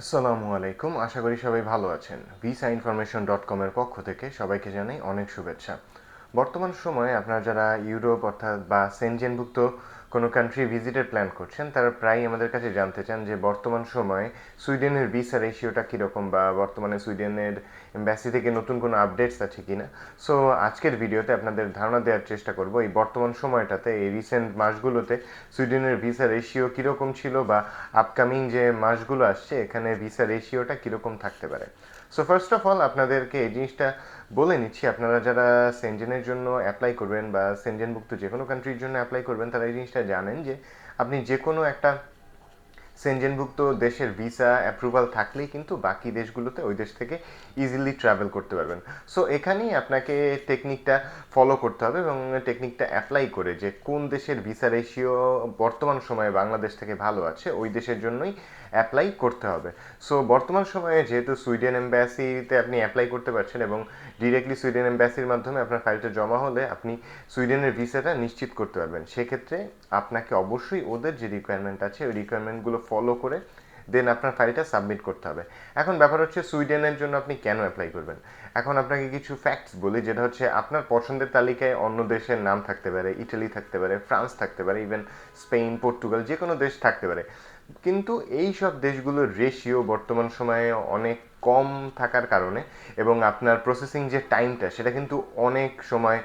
আসসালামু আলাইকুম। আশা করি সবাই ভালো আছেন। ভিসা ইনফরমেশন ডট কমের পক্ষ থেকে সবাইকে জানাই অনেক শুভেচ্ছা। বর্তমান সময়ে আপনারা যারা ইউরোপ অর্থাৎ বা সেনজেনভুক্ত কোনো কান্ট্রি ভিজিটের প্ল্যান করছেন, তারা প্রায় আমাদের কাছে জানতে চান যে বর্তমান সময়ে সুইডেনের ভিসা রেশিওটা কীরকম বা বর্তমানে সুইডেনের এম্বাসি থেকে নতুন কোনো আপডেটস আছে কি না সো আজকের ভিডিওতে আপনাদের ধারণা দেওয়ার চেষ্টা করব এই বর্তমান সময়টাতে, এই রিসেন্ট মাসগুলোতে সুইডেনের ভিসা রেশিও কীরকম ছিল বা আপকামিং যে মাসগুলো আসছে, এখানে ভিসা রেশিওটা কীরকম থাকতে পারে। সো ফার্স্ট অফ অল আপনাদেরকে এই জিনিসটা বলে নিচ্ছি, আপনারা যারা সেনজেনের জন্য অ্যাপ্লাই করবেন বা সেনজেনভুক্ত যে কোনো কান্ট্রির জন্য অ্যাপ্লাই করবেন, তারা এই জিনিসটা জানেন যে আপনি যে কোনো একটা সেনজেনভুক্ত দেশের ভিসা অ্যাপ্রুভাল থাকলেই কিন্তু বাকি দেশগুলোতে ওই দেশ থেকে ইজিলি ট্রাভেল করতে পারবেন। সো এখানেই আপনাকে টেকনিকটা ফলো করতে হবে এবং টেকনিকটা অ্যাপ্লাই করে যে কোন দেশের ভিসা রেশিও বর্তমান সময়ে বাংলাদেশ থেকে ভালো আছে, ওই দেশের জন্যই অ্যাপ্লাই করতে হবে। সো বর্তমান সময়ে যেহেতু সুইডেন এম্বাসিতে আপনি অ্যাপ্লাই করতে পারছেন এবং ডিরেক্টলি সুইডেন এম্বাসির মাধ্যমে আপনার ফাইলটা জমা হলে আপনি সুইডেনের ভিসাটা নিশ্চিত করতে পারবেন। সেক্ষেত্রে আপনাকে অবশ্যই ওদের যে রিকোয়ারমেন্ট আছে, ওই রিকোয়ারমেন্টগুলো ফলো করে দেন আপনার ফাইলটা সাবমিট করতে হবে। এখন ব্যাপার হচ্ছে, সুইডেনের জন্য আপনি কেন অ্যাপ্লাই করবেন? এখন আপনাকে কিছু ফ্যাক্টস বলি, যেটা হচ্ছে, আপনার পছন্দের তালিকায় অন্য দেশের নাম থাকতে পারে ইটালি থাকতে পারে ফ্রান্স থাকতে পারে ইভেন স্পেন পর্তুগাল যে কোনো দেশ থাকতে পারে। কিন্তু এই সব দেশগুলোর রেশিও বর্তমান সময়ে অনেক কম থাকার কারণে এবং আপনার প্রসেসিং যে টাইমটা সেটা কিন্তু অনেক সময়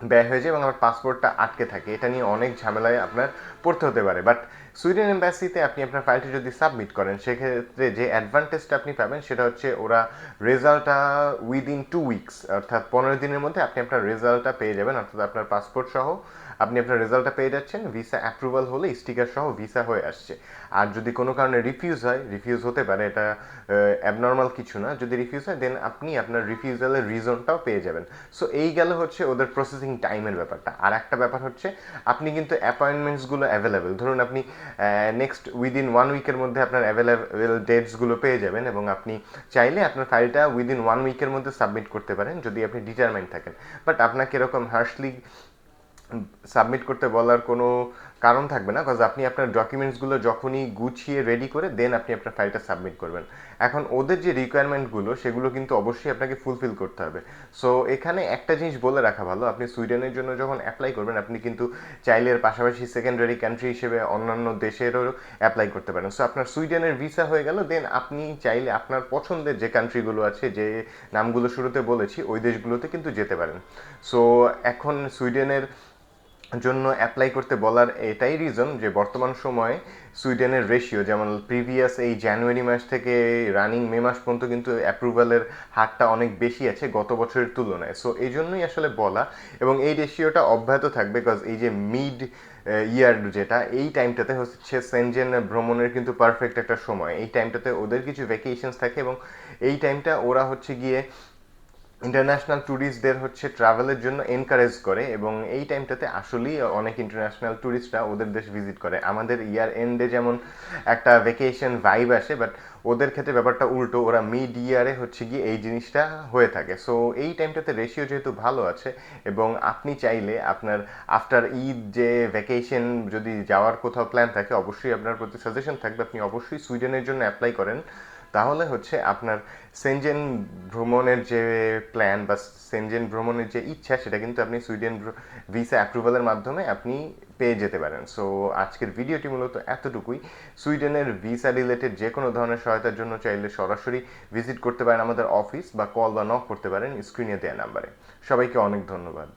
ব্যয় হয়ে যায় এবং আমার পাসপোর্টটা আটকে থাকে। এটা নিয়ে অনেক ঝামেলায় আপনার পড়তে হতে পারে। বাট সুইডেন এম্বাসিতে আপনি আপনার ফাইলটি যদি সাবমিট করেন, সেক্ষেত্রে যে অ্যাডভান্টেজটা আপনি পাবেন সেটা হচ্ছে ওরা রেজাল্টটা উইদিন টু উইকস অর্থাৎ পনেরো দিনের মধ্যে আপনি আপনার রেজাল্টটা পেয়ে যাবেন, অর্থাৎ আপনার পাসপোর্ট সহ। আপনি আপনার রেজাল্টটা পেয়ে যাচ্ছেন ভিসা অ্যাপ্রুভাল হলে স্টিকার সহ ভিসা হয়ে আসছে। আর যদি কোনো কারণে রিফিউজ হয় রিফিউজ হতে পারে, এটা অ্যাবনর্মাল কিছু না। যদি রিফিউজ হয় দেন আপনি আপনার রিফিউজালের রিজনটাও পেয়ে যাবেন। সো এই গেল হচ্ছে ওদের প্রসেসিং টাইমের ব্যাপারটা। আর একটা ব্যাপার হচ্ছে, আপনি কিন্তু অ্যাপয়েন্টমেন্টসগুলো অ্যাভেলেবেল ধরুন আপনি নেক্সট উইদিন ওয়ান উইকের মধ্যে আপনার অ্যাভেলেবেল ডেটসগুলো পেয়ে যাবেন এবং আপনি চাইলে আপনার ফাইলটা উইদিন ওয়ান উইকের মধ্যে সাবমিট করতে পারেন, যদি আপনি ডিটারমাইন্ড থাকেন। বাট আপনাকে এরকম হার্শলি সাবমিট করতে বলার কোনো কারণ থাকবে না কজ আপনি আপনার ডকুমেন্টসগুলো যখনই গুছিয়ে রেডি করে দেন আপনি আপনার ফাইলটা সাবমিট করবেন। এখন ওদের যে রিকোয়ারমেন্টগুলো সেগুলো কিন্তু অবশ্যই আপনাকে ফুলফিল করতে হবে। সো এখানে একটা জিনিস বলে রাখা ভালো, আপনি সুইডেনের জন্য যখন অ্যাপ্লাই করবেন, আপনি কিন্তু চাইলে এর পাশাপাশি সেকেন্ডারি কান্ট্রি হিসেবে অন্যান্য দেশেরও অ্যাপ্লাই করতে পারেন। সো আপনার সুইডেনের ভিসা হয়ে গেল দেন আপনি চাইলে আপনার পছন্দের যে কান্ট্রিগুলো আছে, যে নামগুলো শুরুতে বলেছি, ওই দেশগুলোতে কিন্তু যেতে পারেন। সো এখন সুইডেনের জন্য অ্যাপ্লাই করতে বলার এটাই রিজন যে বর্তমান সময়ে সুইডেনের রেশিও যেমন প্রিভিয়াস এই জানুয়ারি মাস থেকে রানিং মে মাস পর্যন্ত কিন্তু অ্যাপ্রুভালের হারটা অনেক বেশি আছে গত বছরের তুলনায়। সো এই জন্যই আসলে বলা এবং এই রেশিওটা অব্যাহত থাকবে বিকজ এই যে মিড ইয়ার যেটা, এই টাইমটাতে হচ্ছে সেনজেন ভ্রমণের কিন্তু পারফেক্ট একটা সময়। এই টাইমটাতে ওদের কিছু ভ্যাকেশনস থাকে এবং এই টাইমটা ওরা হচ্ছে গিয়ে ইন্টারন্যাশনাল ট্যুরিস্টদের হচ্ছে ট্রাভেলের জন্য এনকারেজ করে এবং এই টাইমটাতে আসলেই অনেক ইন্টারন্যাশনাল ট্যুরিস্টরা ওদের দেশ ভিজিট করে। আমাদের ইয়ার এন্ডে যেমন একটা ভেকেশন ভাইব আসে বাট ওদের ক্ষেত্রে ব্যাপারটা উল্টো, ওরা মিড ইয়ারে হচ্ছে গিয়ে এই জিনিসটা হয়ে থাকে। সো এই টাইমটাতে রেশিও যেহেতু ভালো আছে এবং আপনি চাইলে আপনার আফটার ঈদ যে ভ্যাকেশন যদি যাওয়ার কোথাও প্ল্যান থাকে, অবশ্যই আপনার প্রতি সাজেশন থাকবে। আপনি অবশ্যই সুইডেনের জন্য অ্যাপ্লাই করেন। তাহলে হচ্ছে আপনার সেনজেন ভ্রমণের যে প্ল্যান বা সেনজেন ভ্রমণের যে ইচ্ছা, সেটা কিন্তু আপনি সুইডেন ভিসা অ্যাপ্রুভালের মাধ্যমে আপনি পেয়ে যেতে পারেন। সো আজকের ভিডিওটি মূলত এতটুকুই। সুইডেনের ভিসা রিলেটেড যে কোনো ধরনের সহায়তার জন্য চাইলে সরাসরি ভিজিট করতে পারেন আমাদের অফিস বা কল বা নক করতে পারেন স্ক্রিনে দেওয়া নাম্বারে সবাইকে অনেক ধন্যবাদ।